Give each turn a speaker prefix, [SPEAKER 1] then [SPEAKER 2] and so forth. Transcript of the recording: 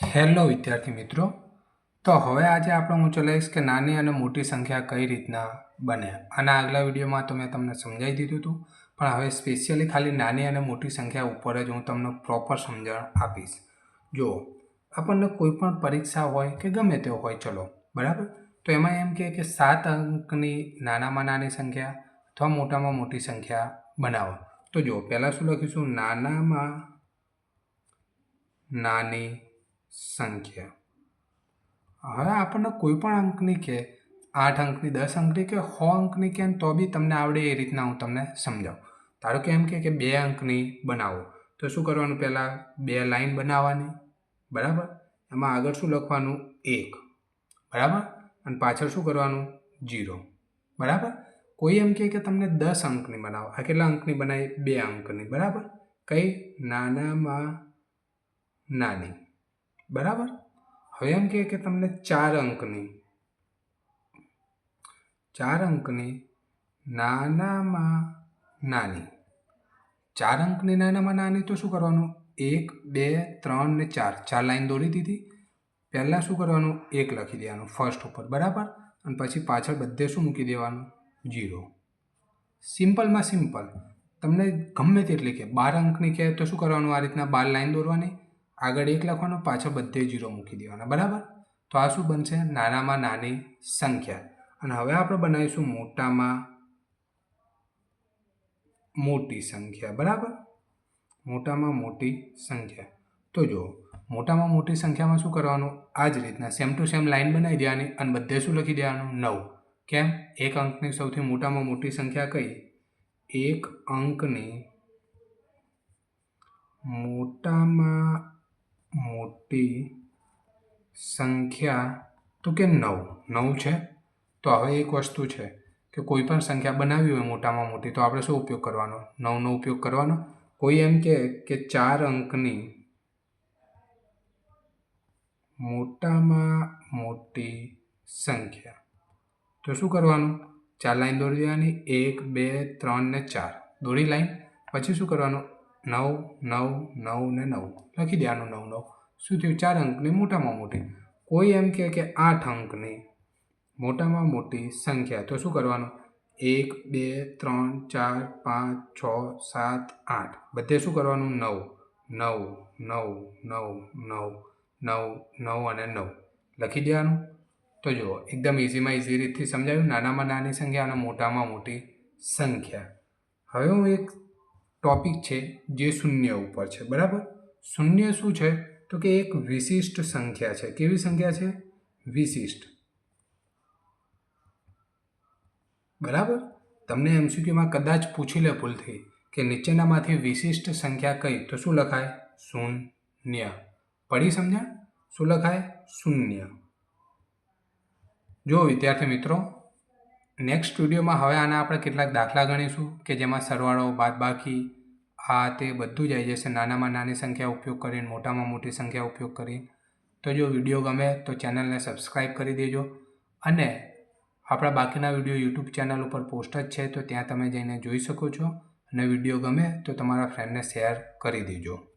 [SPEAKER 1] Hello વિદ્યાર્થી મિત્રો. તો હવે આજે આપણે હું ચલાવીશ કે નાની અને મોટી સંખ્યા કઈ રીતના બને. આના આગલા વિડીયોમાં તો મેં તમને સમજાવી દીધું હતું પણ હવે સ્પેશિયલી ખાલી નાની અને મોટી સંખ્યા ઉપર જ હું તમને પ્રોપર સમજણ આપીશ. જો આપણને કોઈ પણ પરીક્ષા હોય કે ગમે તે હોય, ચલો, બરાબર? તો એમાં એમ કહે કે સાત અંકની નાનામાં નાની સંખ્યા અથવા મોટામાં મોટી સંખ્યા બનાવો. તો જો પહેલાં શું લખીશું? નાનામાં નાની સંખ્યા. હવે આપણને કોઈ પણ અંકની કે આઠ અંકની, દસ અંકની કે સો અંકની કે તો બી તમને આવડે એ રીતના હું તમને સમજાવું. ધારો કે એમ કે બે અંકની બનાવો. તો શું કરવાનું પહેલાં? બે લાઈન બનાવવાની. બરાબર? એમાં આગળ શું લખવાનું? એક. બરાબર? અને પાછળ શું કરવાનું? જીરો બરાબર? કોઈ એમ કહે કે તમને દસ અંકની બનાવો. આ કેટલા અંકની બનાવી? બે અંકની. બરાબર? કઈ નાનામાં નાની. બરાબર? હવે એમ કહે કે તમને ચાર અંકની ચાર અંકની નાનામાં નાની, ચાર અંકની નાનામાં નાની તો શું કરવાનું? એક, બે, ત્રણ ને ચાર ચાર લાઈન દોરી દીધી. પહેલાં શું કરવાનું? એક લખી દેવાનું ફર્સ્ટ ઉપર, બરાબર? અને પછી પાછળ બધે શું મૂકી દેવાનું? જીરો સિમ્પલમાં સિમ્પલ તમને ગમે તેટલી કે, બાર અંકની કહે તો શું કરવાનું? આ રીતના બાર લાઈન દોરવાની. આગળ એક લખવાનો પાછળ બધે જીરો મૂકી દેવાના, બરાબર? તો આ શું બનશે? નાનામાં નાની સંખ્યા. અને હવે આપણે બનાવીશું મોટામાં મોટી સંખ્યા, બરાબર? મોટામાં મોટી સંખ્યા. તો જો મોટામાં મોટી સંખ્યામાં શું કરવાનું? આ જ રીતના સેમ ટુ સેમ લાઈન બનાવી દેવાની અને બધે શું લખી દેવાનું? નવ. કેમ? એક અંકની સૌથી મોટામાં મોટી સંખ્યા કઈ? એક અંકની મોટામાં મોટી સંખ્યા તો કે નવ. નવ છે? તો હવે એક વસ્તુ છે કે કોઈ પણ સંખ્યા બનાવી હોય મોટામાં મોટી, તો આપણે શું ઉપયોગ કરવાનો? નવનો ઉપયોગ કરવાનો? કોઈ એમ કે કે ચાર અંકની મોટામાં મોટી સંખ્યા. તો શું કરવાનું? ચાર લાઈન દોરી દેવાની. એક, બે, ત્રણ ને ચાર. દોરી લાઈન. પછી શું કરવાનું? નવ નવ નવ ને નવ. લખી દેવાનું નવ નવ. શું થયું? ચાર અંકની મોટામાં મોટી. કોઈ એમ કહે કે આઠ અંકની મોટામાં મોટી સંખ્યા. તો શું કરવાનું? એક, બે, ત્રણ, ચાર, પાંચ, છ, સાત, આઠ. બધે શું કરવાનું? નવ. નવ નવ નવ નવ નવ નવ અને નવ. લખી દેવાનું તો જુઓ, એકદમ ઇઝીમાં ઇઝી રીતથી સમજાવ્યું નાનામાં નાની સંખ્યા અને મોટામાં મોટી સંખ્યા. હવે હું એક ટોપિક છે જે શૂન્ય ઉપર છે, બરાબર? શૂન્ય શું છે? તો કે એક વિશિષ્ટ સંખ્યા છે. કેવી સંખ્યા છે? વિશિષ્ટ. બરાબર? તમને એમસીક્યુમાં કદાચ પૂછી લે ભૂલથી કે નીચેનામાંથી વિશિષ્ટ સંખ્યા કઈ, તો શું લખાય? શૂન્ય. પડી સમજણ શું લખાય? શૂન્ય. જો વિદ્યાર્થી મિત્રો નેક્સ્ટ સ્ટુડિયોમાં હવે આના આપણે કેટલાક દાખલા ગણીશું કે જેમાં સરવાળો, બાદબાકી, આ તે બધું જ આવી જશે. નાનામાં નાની સંખ્યા ઉપયોગ કરીને, મોટામાં મોટી સંખ્યા ઉપયોગ કરીને. તો જો વીડિયો ગમે તો ચેનલને સબસ્ક્રાઈબ કરી દેજો અને આપણા બાકીના વીડિયો યુટ્યુબ ચેનલ ઉપર પોસ્ટ જ છે તો ત્યાં તમે જઈને જોઈ શકો છો. અને વીડિયો ગમે તો તમારા ફ્રેન્ડને શેર કરી દેજો.